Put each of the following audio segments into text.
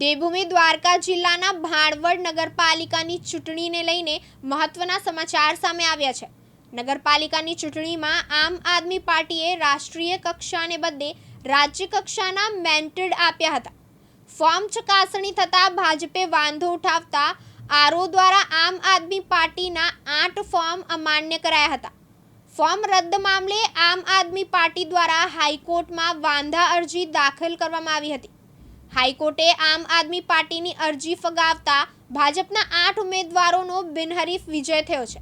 દેવભૂમિ દ્વારકા જિલ્લાના ભાણવડ નગરપાલિકાની ચૂંટણીને લઈને મહત્વના સમાચાર સામે આવ્યા છે. નગરપાલિકાની ચૂંટણીમાં આમ આદમી પાર્ટીએ રાષ્ટ્રીય કક્ષાને બદલે રાજ્ય કક્ષાના મેન્ટેડ આપ્યા હતા. ફોર્મ ચકાસણી થતાં ભાજપે વાંધો ઉઠાવતા આરઓ દ્વારા આમ આદમી પાર્ટીના આઠ ફોર્મ અમાન્ય કરાયા હતા. ફોર્મ રદ મામલે આમ આદમી પાર્ટી દ્વારા હાઈકોર્ટમાં વાંધા અરજી દાખલ કરવામાં આવી હતી. હાઈકોર્ટે આમ આદમી પાર્ટીની અરજી ફગાવતા ભાજપના આઠ ઉમેદવારોનો બિનહરીફ વિજય થયો છે.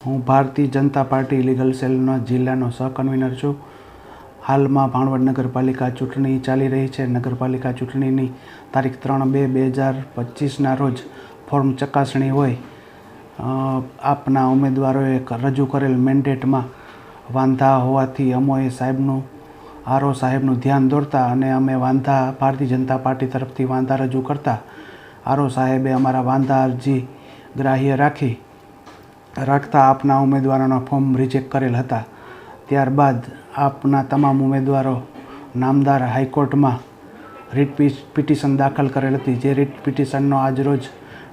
હું ભારતીય જનતા પાર્ટી લીગલ સેલનો જિલ્લાનો સહકન્વીનર છું. હાલમાં ભાણવડ નગરપાલિકા ચૂંટણી ચાલી રહી છે. નગરપાલિકા ચૂંટણીની તારીખ ત્રણ બે બે હજાર પચીસના રોજ ફોર્મ ચકાસણી હોય. આપના ઉમેદવારોએ રજૂ કરેલ મેન્ડેટમાં વાંધા હોવાથી અમોએ સાહેબનું આરઓ સાહેબનું ધ્યાન દોરતા અને અમે વાંધા ભારતીય જનતા પાર્ટી તરફથી વાંધા રજૂ કરતા, આરઓ સાહેબે અમારા વાંધા અરજી ગ્રાહ્ય રાખી, રાખતા આપના ઉમેદવારોના ફોર્મ રિજેક્ટ કરેલ હતા. ત્યારબાદ આપના તમામ ઉમેદવારો નામદાર હાઈકોર્ટમાં રીટ પિટિશન દાખલ કરેલ હતી, જે રીટ પિટિશનનો આજરોજ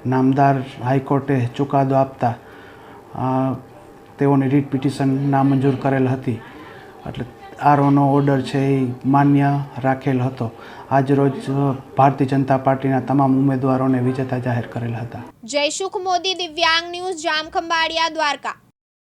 નામદાર હાઈકોર્ટે ચુકાદો આપતા તેઓની રીટ પિટિશન નામંજૂર કરેલ હતી. એટલે આરઓનો ઓર્ડર છે એ માન્ય રાખેલ હતો. આજરોજ ભારતીય જનતા પાર્ટીના તમામ ઉમેદવારોને વિજેતા જાહેર કરેલ હતા. જયસુખ મોદી, દિવ્યાંગ ન્યૂઝ, જામખંભાળિયા, દ્વારકા.